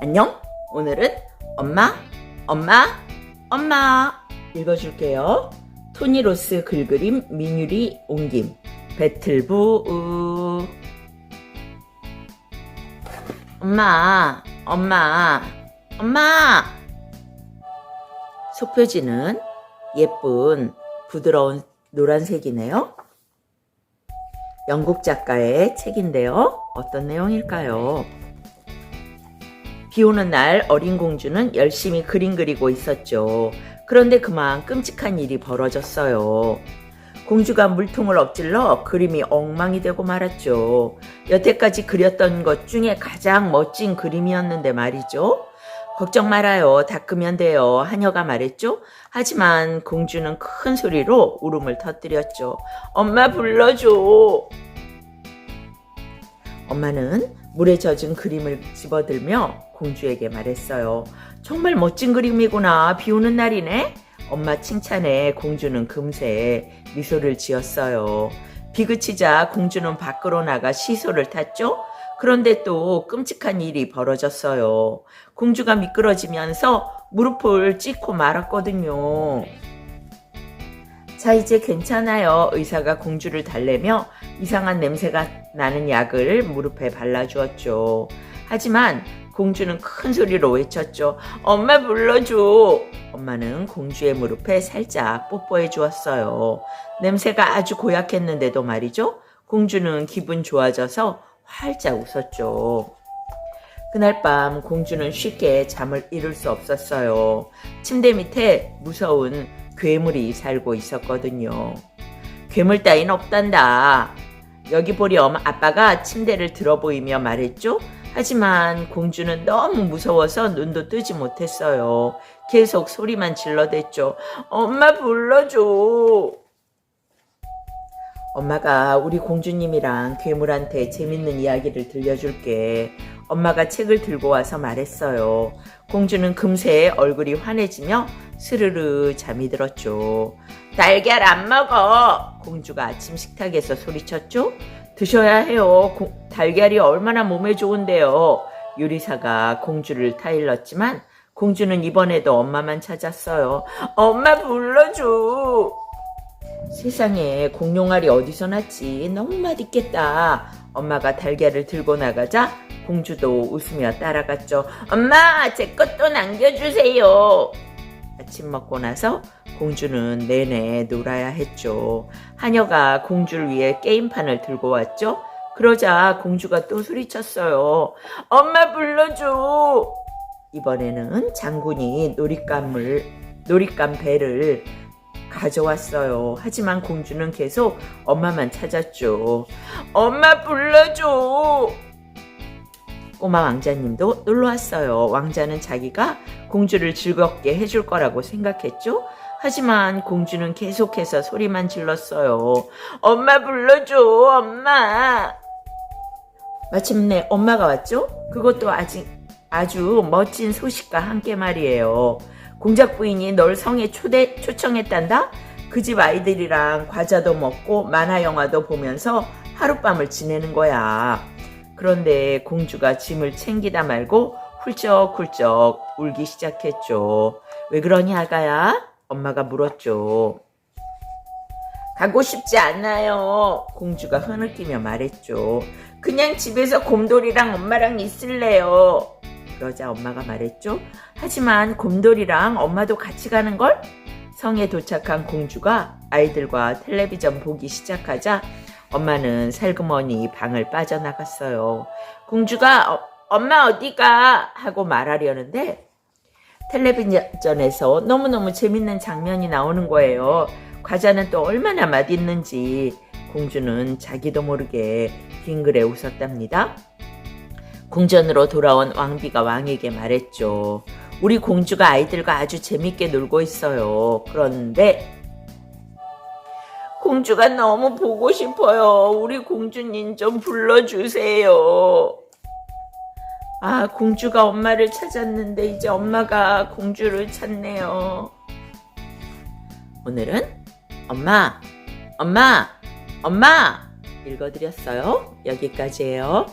안녕? 오늘은 엄마, 엄마, 엄마 읽어줄게요. 토니 로스 글그림 민유리 옮김 배틀부 우 엄마, 엄마, 엄마 속표지는 예쁜 부드러운 노란색이네요. 영국 작가의 책인데요. 어떤 내용일까요? 비 오는 날 어린 공주는 열심히 그림 그리고 있었죠. 그런데 그만 끔찍한 일이 벌어졌어요. 공주가 물통을 엎질러 그림이 엉망이 되고 말았죠. 여태까지 그렸던 것 중에 가장 멋진 그림이었는데 말이죠. 걱정 말아요. 닦으면 돼요. 하녀가 말했죠. 하지만 공주는 큰 소리로 울음을 터뜨렸죠. 엄마 불러줘. 엄마는 물에 젖은 그림을 집어들며 공주에게 말했어요. 정말 멋진 그림이구나. 비 오는 날이네. 엄마 칭찬에 공주는 금세 미소를 지었어요. 비 그치자 공주는 밖으로 나가 시소를 탔죠. 그런데 또 끔찍한 일이 벌어졌어요. 공주가 미끄러지면서 무릎을 찢고 말았거든요. 자, 이제 괜찮아요. 의사가 공주를 달래며 이상한 냄새가 나는 약을 무릎에 발라주었죠. 하지만 공주는 큰 소리로 외쳤죠. 엄마 불러줘. 엄마는 공주의 무릎에 살짝 뽀뽀해 주었어요. 냄새가 아주 고약했는데도 말이죠. 공주는 기분 좋아져서 활짝 웃었죠. 그날 밤 공주는 쉽게 잠을 이룰 수 없었어요. 침대 밑에 무서운 괴물이 살고 있었거든요. 괴물 따윈 없단다. 여기 보렴 아빠가 침대를 들어 보이며 말했죠. 하지만 공주는 너무 무서워서 눈도 뜨지 못했어요. 계속 소리만 질러댔죠. 엄마 불러줘. 엄마가 우리 공주님이랑 괴물한테 재밌는 이야기를 들려줄게. 엄마가 책을 들고 와서 말했어요. 공주는 금세 얼굴이 환해지며 스르르 잠이 들었죠. 달걀 안 먹어! 공주가 아침 식탁에서 소리쳤죠? 드셔야 해요. 고- 달걀이 얼마나 몸에 좋은데요. 요리사가 공주를 타일렀지만 공주는 이번에도 엄마만 찾았어요. 엄마 불러줘! 세상에 공룡알이 어디서 났지? 너무 맛있겠다. 엄마가 달걀을 들고 나가자 공주도 웃으며 따라갔죠. 엄마, 제 것도 남겨주세요. 아침 먹고 나서 공주는 내내 놀아야 했죠. 하녀가 공주를 위해 게임판을 들고 왔죠. 그러자 공주가 또 소리쳤어요. 엄마 불러줘. 이번에는 장군이 놀잇감을 놀잇감 배를 가져왔어요. 하지만 공주는 계속 엄마만 찾았죠. 엄마 불러줘. 꼬마 왕자님도 놀러 왔어요. 왕자는 자기가 공주를 즐겁게 해줄 거라고 생각했죠. 하지만 공주는 계속해서 소리만 질렀어요. 엄마 불러줘, 엄마. 마침내 엄마가 왔죠? 그것도 아직 아주 멋진 소식과 함께 말이에요. 공작 부인이 널 성에 초대, 초청했단다? 그 집 아이들이랑 과자도 먹고 만화 영화도 보면서 하룻밤을 지내는 거야. 그런데 공주가 짐을 챙기다 말고 훌쩍훌쩍 울기 시작했죠. 왜 그러니 아가야? 엄마가 물었죠. 가고 싶지 않아요. 공주가 흐느끼며 말했죠. 그냥 집에서 곰돌이랑 엄마랑 있을래요. 그러자 엄마가 말했죠. 하지만 곰돌이랑 엄마도 같이 가는 걸? 성에 도착한 공주가 아이들과 텔레비전 보기 시작하자 엄마는 살그머니 방을 빠져나갔어요. 공주가 어, 엄마 어디가 하고 말하려는데 텔레비전에서 너무너무 재밌는 장면이 나오는 거예요. 과자는 또 얼마나 맛있는지 공주는 자기도 모르게 빙그레 웃었답니다. 궁전으로 돌아온 왕비가 왕에게 말했죠. 우리 공주가 아이들과 아주 재밌게 놀고 있어요. 그런데 공주가 너무 보고 싶어요. 우리 공주님 좀 불러주세요. 아, 공주가 엄마를 찾았는데 이제 엄마가 공주를 찾네요. 오늘은 엄마, 엄마, 엄마 읽어드렸어요. 여기까지예요.